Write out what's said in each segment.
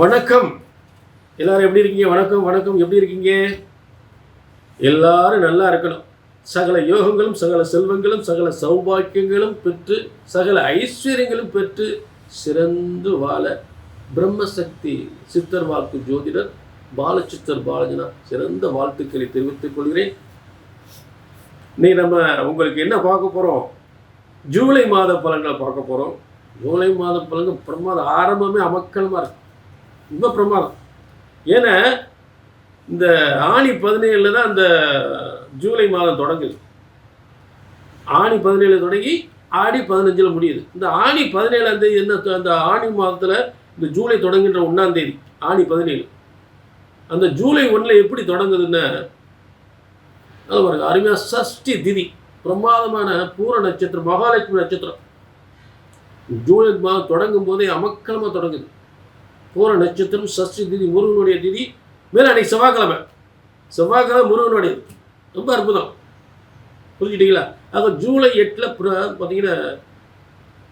வணக்கம். எல்லாரும் எப்படி இருக்கீங்க? வணக்கம் வணக்கம். எப்படி இருக்கீங்க? எல்லாரும் நல்லா இருக்கணும். சகல யோகங்களும் சகல செல்வங்களும் சகல சௌபாக்கியங்களும் பெற்று சகல ஐஸ்வர்யங்களும் பெற்று சிறந்து வாழ பிரம்மசக்தி சித்தர் வாக்கு ஜோதிடர் பாலச்சித்தர் பாலஜனா சிறந்த வாழ்த்துக்களை தெரிவித்துக் கொள்கிறேன். நீ நம்ம உங்களுக்கு என்ன பார்க்க போகிறோம் ஜூலை மாத பலன்களை பார்க்க போகிறோம் ஜூலை மாத பலன்கள் பிரமாத ஆரம்பமே அமக்கலமாக இருக்கு. ரொம்ப பிரமாதம். ஏன்னா இந்த ஆணி பதினேழில் தான் அந்த ஜூலை மாதம் தொடங்குது. ஆணி பதினேழு தொடங்கி ஆடி பதினஞ்சில் முடியுது. இந்த ஆணி பதினேழாம் தேதி என்ன அந்த ஆணி மாதத்தில் இந்த ஜூலை தொடங்குகின்ற ஒன்றாம் தேதி ஆணி பதினேழு. அந்த ஜூலை ஒன்றில் எப்படி தொடங்குதுன்னு அது பாருங்க அருமையாக சஷ்டி திதி பிரமாதமான பூர நட்சத்திரம் மகாலட்சுமி நட்சத்திரம். ஜூலை மாதம் தொடங்கும் போதே அமக்கலமாக தொடங்குது. பூர நட்சத்திரம் சஷ்டி திதி முருகனுடைய திதி. மேலே அன்னைக்கு செவ்வாய்க்கிழமை. செவ்வாய்க்கிழமை முருகனுடைய ரொம்ப அற்புதம். புரிஞ்சுட்டீங்களா? ஆக ஜூலை எட்டில் பார்த்தீங்கன்னா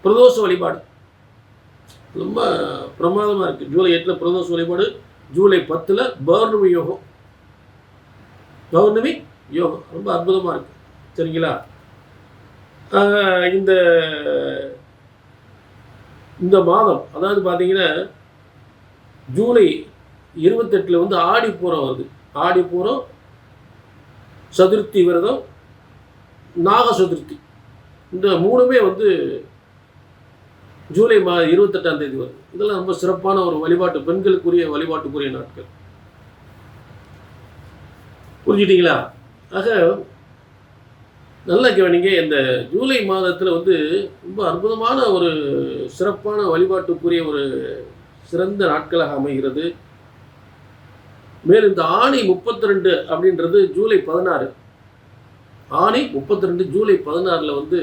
பிரதோஷ வழிபாடு. ரொம்ப பிரமாதமாக இருக்குது ஜூலை எட்டில் பிரதோஷ வழிபாடு. ஜூலை பத்தில் பௌர்ணமி யோகம். பௌர்ணமி யோகம். ரொம்ப அற்புதமாக இருக்குது சரிங்களா? இந்த இந்த மாதம் அதாவது பார்த்தீங்கன்னா ஜூலை இருபத்தெட்டில் வந்து ஆடிப்பூரம் வருது. ஆடிப்பூரம் சதுர்த்தி விரதம் நாக சதுர்த்தி. இந்த மூணுமே வந்து ஜூலை மா இருபத்தெட்டாம் தேதி வருது. இதெல்லாம் ரொம்ப சிறப்பான ஒரு வழிபாட்டு பெண்களுக்குரிய வழிபாட்டுக்குரிய நாட்கள். புரிஞ்சிட்டிங்களா? ஆக நல்லா கவனிங்க இந்த ஜூலை மாதத்தில் வந்து ரொம்ப அற்புதமான ஒரு சிறப்பான வழிபாட்டுக்குரிய ஒரு சிறந்த நாட்களாக அமைகிறது. மேலும் இந்த ஆணி முப்பத்தி ரெண்டு அப்படின்றது ஜூலை பதினாறு. ஆணி முப்பத்தி ரெண்டு ஜூலை பதினாறில் வந்து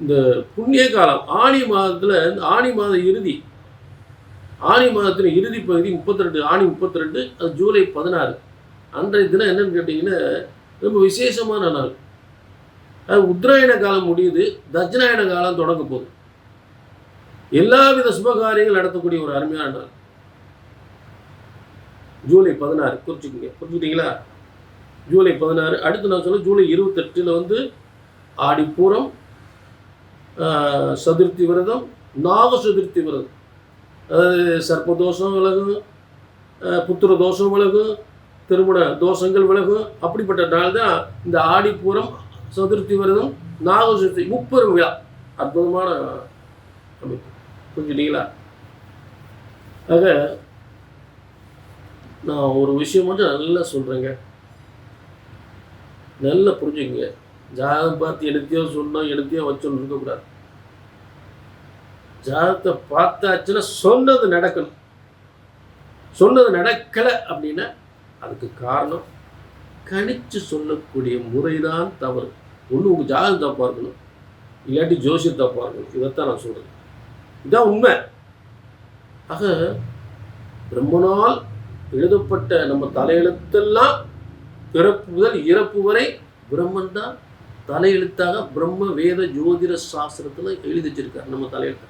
இந்த புண்ணிய காலம் ஆணி மாதத்தில் இந்த ஆணி மாத இறுதி. ஆணி மாதத்தின் இறுதி பகுதி முப்பத்தி ரெண்டு ஆணி முப்பத்தி ரெண்டு அது ஜூலை பதினாறு. அன்றைய தினம் என்னன்னு கேட்டிங்கன்னா ரொம்ப விசேஷமான நாள். அது உத்தராயண காலம் முடியுது தட்சிணாயன காலம் தொடங்க போகுது. எல்லாவித சுபகாரியங்கள் நடத்தக்கூடிய ஒரு அருமையான நாள் ஜூலை பதினாறு குறிச்சுக்கோங்க புரிஞ்சுக்கிட்டீங்களா? ஜூலை பதினாறு அடுத்து நான் சொல்ல ஜூலை இருபத்தெட்டில் வந்து ஆடிப்பூரம் சதுர்த்தி விரதம் நாக சதுர்த்தி விரதம். அதாவது சர்ப்பதோஷம் விலகும் புத்திர தோஷம் விலகும் திருமண தோஷங்கள் விலகும். அப்படிப்பட்ட நாள் தான் இந்த ஆடிப்பூரம் சதுர்த்தி விரதம் நாக சதுர்த்தி முப்பெரும் விழா. அற்புதமான அமைப்பு. புரிஞ்சுட்டீங்களா ஆக நான் ஒரு விஷயம் மட்டும் நல்லா சொல்கிறேங்க நல்லா புரிஞ்சுக்கங்க. ஜாதகம் பார்த்து எடுத்தையோ சொன்னோம் எடுத்தையோ வச்சோன்னு இருக்கக்கூடாது. ஜாதகத்தை பார்த்தாச்சுன்னா சொன்னது நடக்கணும். சொன்னது நடக்கலை அப்படின்னா அதுக்கு காரணம் கணிச்சு சொல்லக்கூடிய முறைதான் தவறு. ஒன்று உங்கள் ஜாதகம் தப்பாக இருக்கணும் இல்லாட்டி ஜோசியம் தப்பாக இருக்கணும் இதைத்தான் நான் சொல்கிறேன் இதான் உண்மை. ஆக ரொம்ப நாள் எழுதப்பட்ட நம்ம தலையெழுத்தெல்லாம் பிறப்பு முதல் இறப்பு வரை பிரம்மன் தான் தலையெழுத்தாக பிரம்ம வேத ஜோதிட சாஸ்திரத்தில் எழுதி வச்சிருக்காரு நம்ம தலையெழுத்த.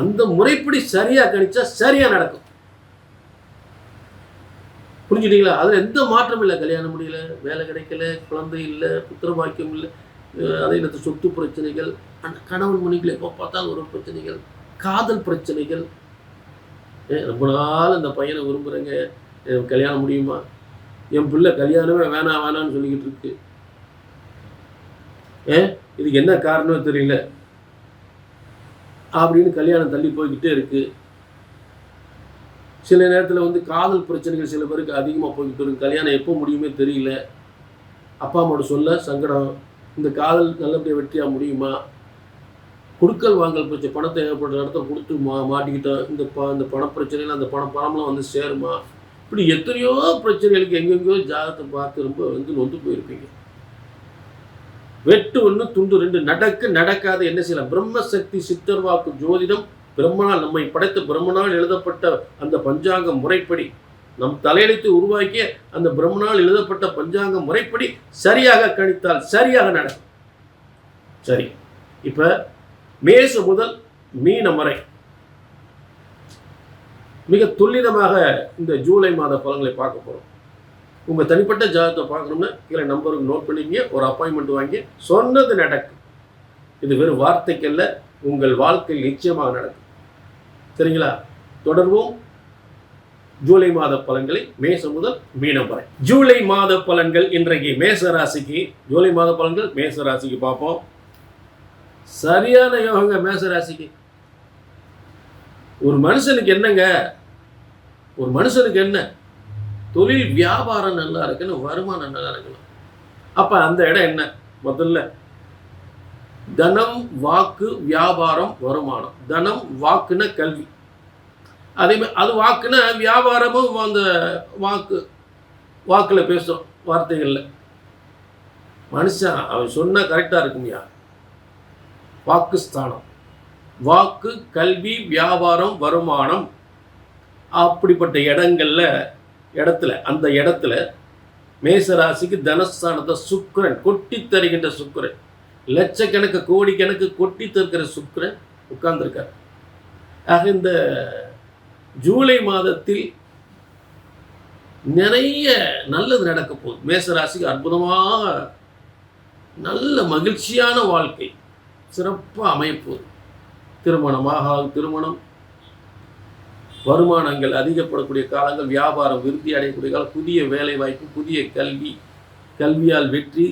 அந்த முறைப்படி சரியாக கணிச்சா சரியாக நடக்கும். புரிஞ்சுட்டீங்களா? அதில் எந்த மாற்றமும் இல்லை. கல்யாணம் முடியல வேலை கிடைக்கல குழந்தை இல்லை புத்திர பாக்கியம் இல்லை அதே நேரத்தில் சொத்து பிரச்சனைகள் அந்த கணவன் மணிகள் எப்போ பார்த்தாலும் ஒரு பிரச்சனைகள் காதல் பிரச்சனைகள். ஏன் ரொம்ப நாள் அந்த பையனை விரும்புகிறேங்க எனக்கு கல்யாணம் முடியுமா? என் பிள்ளை கல்யாணமே வேணாம் வேணாம்னு சொல்லிக்கிட்டு இருக்கு. ஏ இதுக்கு என்ன காரணம் தெரியல. அப்படின்னு கல்யாணம் தள்ளி போய்கிட்டே இருக்கு. சில நேரத்தில் வந்து காதல் பிரச்சனைகள் சில பேருக்கு அதிகமாக போய்கிட்டு இருக்கு. கல்யாணம் எப்போ முடியுமே தெரியல. அப்பா அம்மாவோட சொல்ல சங்கடம் இந்த காதல் நல்லபடியாக வெற்றியாக முடியுமா? கொடுக்கல் வாங்கல் பிரச்சனை பணத்தை ஏகப்பட்ட இடத்துல கொடுத்து மா மாட்டிக்கிட்டோம் இந்த ப இந்த பணப்பிரச்சனையில் அந்த பணம் பணம்லாம் வந்து சேருமா? இப்படி எத்தனையோ பிரச்சனைகளுக்கு எங்கெங்கேயோ ஜாதகத்தை பார்த்து ரொம்ப வந்து நொந்து போயிருப்பீங்க. வெட்டு ஒன்று துண்டு ரெண்டு நடக்க நடக்காத என்ன செய்யலாம்? பிரம்மசக்தி சித்தர் வாக்கு ஜோதிடம் பிரம்மனால் நம்மை படைத்த பிரம்மனால் எழுதப்பட்ட அந்த பஞ்சாங்க முறைப்படி நம் தலையெழுத்து உருவாக்கிய அந்த பிரம்மனால் எழுதப்பட்ட பஞ்சாங்க முறைப்படி சரியாக கணித்தால் சரியாக நடக்கும். சரி. இப்போ மேசு முதல் மீனம் வரை. மிக துல்லிதமாக இந்த ஜூலை மாத பலன்களை பார்க்க போகிறோம் உங்கள் தனிப்பட்ட ஜாதகத்தை பார்க்கணும்னா கீழே நம்பருக்கு நோட் பண்ணிங்க ஒரு அப்பாயின்மெண்ட் வாங்கி சொன்னது நடக்கும். இது வெறும் வார்த்தைக்கல்ல உங்கள் வாழ்க்கையில் நிச்சயமாக நடக்கும். சரிங்களா? தொடர்வோம். ஜூலை மாத பலன்களை மேச முதல் மீனம் வரை. ஜூலை மாத பலன்கள் இன்றைக்கு மேச ராசிக்கு ஜூலை மாத பலன்கள் மேச ராசிக்கு பார்ப்போம். சரியான யோகங்க மேசராசிக்கு. ஒரு மனுஷனுக்கு என்னங்க? ஒரு மனுஷனுக்கு என்ன? தொழில் வியாபாரம் நல்லா இருக்குன்னு வருமானம் நல்லா இருக்கணும். அப்ப அந்த இடம் என்ன? முதல்ல தனம் வாக்கு வியாபாரம் வருமானம். தனம் வாக்குன கல்வி. அதே மாதிரி அது வாக்குன வியாபாரமும் அந்த வாக்கு வாக்கில் பேசுகிறோம் வார்த்தைகளில். மனுஷன் அவன் சொன்னால் கரெக்டாக இருக்கும்யா? வாக்குஸ்தானம். வாக்கு கல்வி வியாபாரம் வருமானம் அப்படிப்பட்ட இடங்கள்ல இடத்துல அந்த இடத்துல மேசராசிக்கு தனஸ்தானத்தை சுக்கரன் கொட்டி தருகின்ற சுக்கரன். லட்சக்கணக்கு கோடிக்கணக்கு கொட்டி தருகிற சுக்கரன் உட்கார்ந்துருக்கார். ஆக இந்த ஜூலை மாதத்தில் நிறைய நல்லது நடக்க போகுது. மேசராசிக்கு அற்புதமாக நல்ல மகிழ்ச்சியான வாழ்க்கை. சிறப்பாக அமையப்போகுது திருமணமாக திருமணம். வருமானங்கள் அதிகப்படக்கூடிய காலங்கள் வியாபாரம் விருத்தி அடையக்கூடிய காலம் புதிய வேலை வாய்ப்பு புதிய கல்வி. கல்வியால் வெற்றி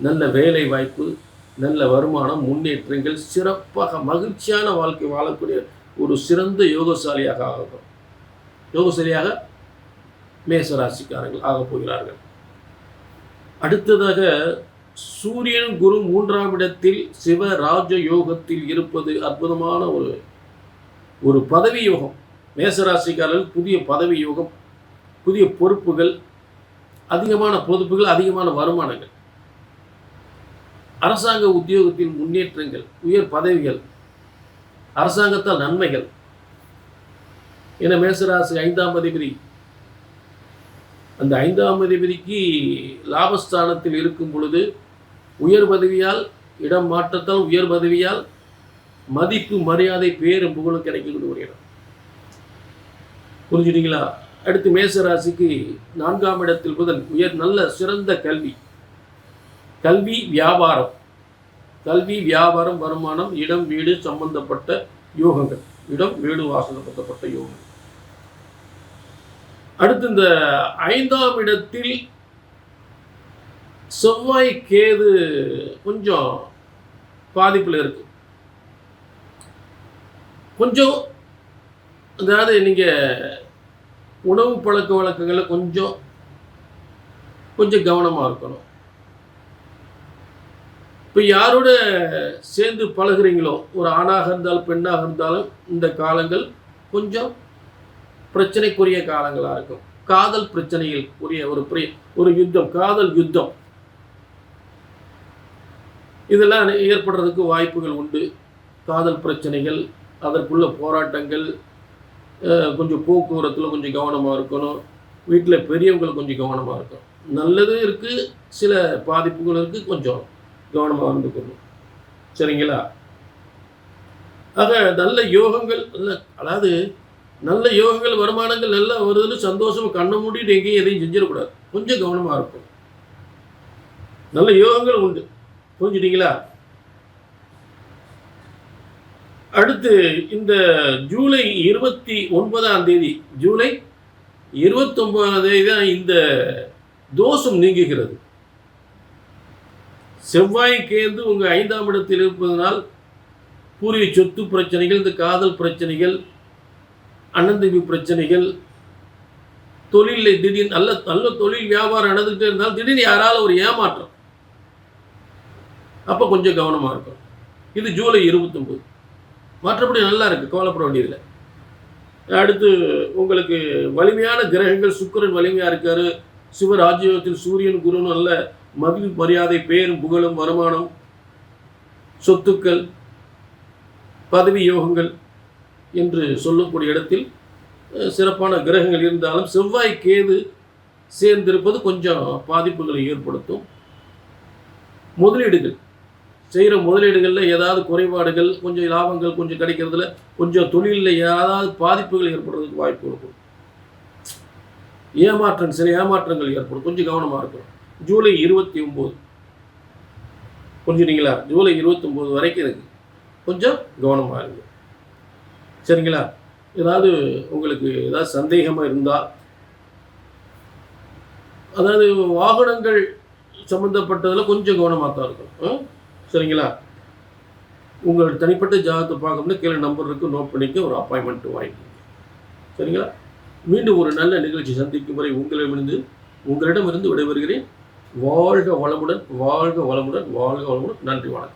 நல்ல வேலை வாய்ப்பு நல்ல வருமானம் முன்னேற்றங்கள் சிறப்பாக மகிழ்ச்சியான வாழ்க்கை வாழக்கூடிய ஒரு சிறந்த யோகசாலியாக ஆகும் யோகசாலியாக மேசராசிக்காரர்கள் ஆகப் போகிறார்கள். அடுத்ததாக சூரியன் குரு மூன்றாம் இடத்தில் சிவ ராஜ யோகத்தில் இருப்பது அற்புதமான ஒரு ஒரு பதவி யோகம் மேசராசிக்காரர்கள் புதிய பதவி யோகம் புதிய பொறுப்புகள் அதிகமான பொறுப்புகள் அதிகமான வருமானங்கள். அரசாங்க உத்தியோகத்தின் முன்னேற்றங்கள் உயர் பதவிகள் அரசாங்கத்தால் நன்மைகள். என மேசராசி ஐந்தாம் அதிபதி அந்த ஐந்தாம் அதிபதிக்கு லாபஸ்தானத்தில் இருக்கும் பொழுது உயர் பதவியால் இடம் மாற்றத்தால் உயர் பதவியால் மதிப்பு மரியாதை பேரும் புகழும் கிடைக்கக்கூடிய ஒரு இடம் புரிஞ்சுட்டீங்களா? அடுத்து மேசராசிக்கு நான்காம் இடத்தில் புதன் உயர் நல்ல சிறந்த கல்வி. கல்வி வியாபாரம். கல்வி வியாபாரம் வருமானம் இடம் வீடு சம்பந்தப்பட்ட யோகங்கள். இடம் வீடு வாசனப்படுத்தப்பட்ட யோகங்கள். அடுத்து இந்த ஐந்தாம் இடத்தில் செவ்வாய் கேது கொஞ்சம் பாதிப்பில் இருக்கு. கொஞ்சம் அதாவது நீங்கள் உணவு பழக்க வழக்கங்களில் கொஞ்சம் கொஞ்சம் கவனமாக இருக்கணும். இப்போ யாரோட சேர்ந்து பழகுறீங்களோ ஒரு ஆணாக இருந்தாலும் பெண்ணாக இருந்தாலும் இந்த காலங்கள் கொஞ்சம் பிரச்சனைக்குரிய காலங்களாக இருக்கும். காதல் பிரச்சனைகள் உரிய ஒரு பிரிய ஒரு யுத்தம் காதல் யுத்தம். இதெல்லாம் ஏற்படுறதுக்கு வாய்ப்புகள் உண்டு. காதல் பிரச்சனைகள் அதற்குள்ள போராட்டங்கள் கொஞ்சம் போக்குவரத்தில் கொஞ்சம் கவனமாக இருக்கணும். வீட்டில் பெரியவங்கள் கொஞ்சம் கவனமாக இருக்கும் நல்லதும் இருக்குது சில பாதிப்புகள் இருக்குது கொஞ்சம் கவனமாக இருந்துக்கணும். சரிங்களா? ஆக நல்ல யோகங்கள் இல்லை அதாவது நல்ல யோகங்கள் வருமானங்கள் நல்லா வருதுன்னு சந்தோஷமா கண்ணை மூடிட்டு எங்கேயும் எதையும் செஞ்சிடக்கூடாது. கொஞ்சம் கவனமாக இருக்கும் நல்ல யோகங்கள் உண்டு. புரிஞ்சுட்டீங்களா? அடுத்து இந்த ஜூலை இருபத்தி ஒன்பதாம் தேதி ஜூலை இருபத்தொன்பதாம் தேதி தான் இந்த தோஷம் நீங்குகிறது. செவ்வாய் கேந்து உங்கள் ஐந்தாம் இடத்தில் இருப்பதனால் பூர்வீக சொத்து பிரச்சனைகள் இந்த காதல் பிரச்சனைகள் அண்ணந்தம்பி பிரச்சனைகள் தொழிலில் திடீர்னு நல்ல நல்ல தொழில் வியாபாரம் நடந்துகிட்டே இருந்தால் திடீர்னு யாரால ஒரு ஏமாற்றம் அப்போ கொஞ்சம் கவனமாக இருக்கும். இது ஜூலை இருபத்தொம்போது. மற்றபடி நல்லா இருக்குது கவலைப்பட வேண்டியதில்லை. அடுத்து உங்களுக்கு வலிமையான கிரகங்கள் சுக்கிரன் வலிமையாக இருக்காரு. சிவராஜ்யத்தில் சூரியன் குருன்னு நல்ல மதிப்பு மரியாதை பேரும் புகழும் வருமானம் சொத்துக்கள் பதவி யோகங்கள் என்று சொல்லக்கூடிய இடத்தில் சிறப்பான கிரகங்கள் இருந்தாலும் செவ்வாய் கேது சேர்ந்திருப்பது கொஞ்சம் பாதிப்புகளை ஏற்படுத்தும். முதலீடுகள். செய்கிற முதலீடுகளில் ஏதாவது குறைபாடுகள் கொஞ்சம் லாபங்கள் கொஞ்சம் கிடைக்கிறதுல கொஞ்சம் தொழிலில் ஏதாவது பாதிப்புகள் ஏற்படுறதுக்கு வாய்ப்பு இருக்கும். ஏமாற்றம் சில ஏமாற்றங்கள் ஏற்படும். கொஞ்சம் கவனமாக இருக்கணும். ஜூலை இருபத்தி ஒம்பது. புரிஞ்சுட்டீங்களா ஜூலை இருபத்தொம்போது வரைக்கும் இருக்கு கொஞ்சம் கவனமாக இருங்க. சரிங்களா? ஏதாவது உங்களுக்கு ஏதாவது சந்தேகமாக இருந்தால் அதாவது வாகனங்கள் சம்மந்தப்பட்டதில் கொஞ்சம் கவனமாக தான் இருக்கும் சரிங்களா உங்கள் தனிப்பட்ட ஜாதகத்தை பார்க்கணும்னா கீழே நம்பர் இருக்குது நோட் பண்ணிக்க ஒரு அப்பாயின்மெண்ட் வாங்கிக்கோங்க. சரிங்களா? மீண்டும் ஒரு நல்ல நிகழ்ச்சி சந்திக்கும் வரை உங்களிடமிருந்து உங்களிடமிருந்து விடைபெறுகிறேன். வாழ்க வளமுடன் வாழ்க வளமுடன் வாழ்க வளமுடன். நன்றி வணக்கம்.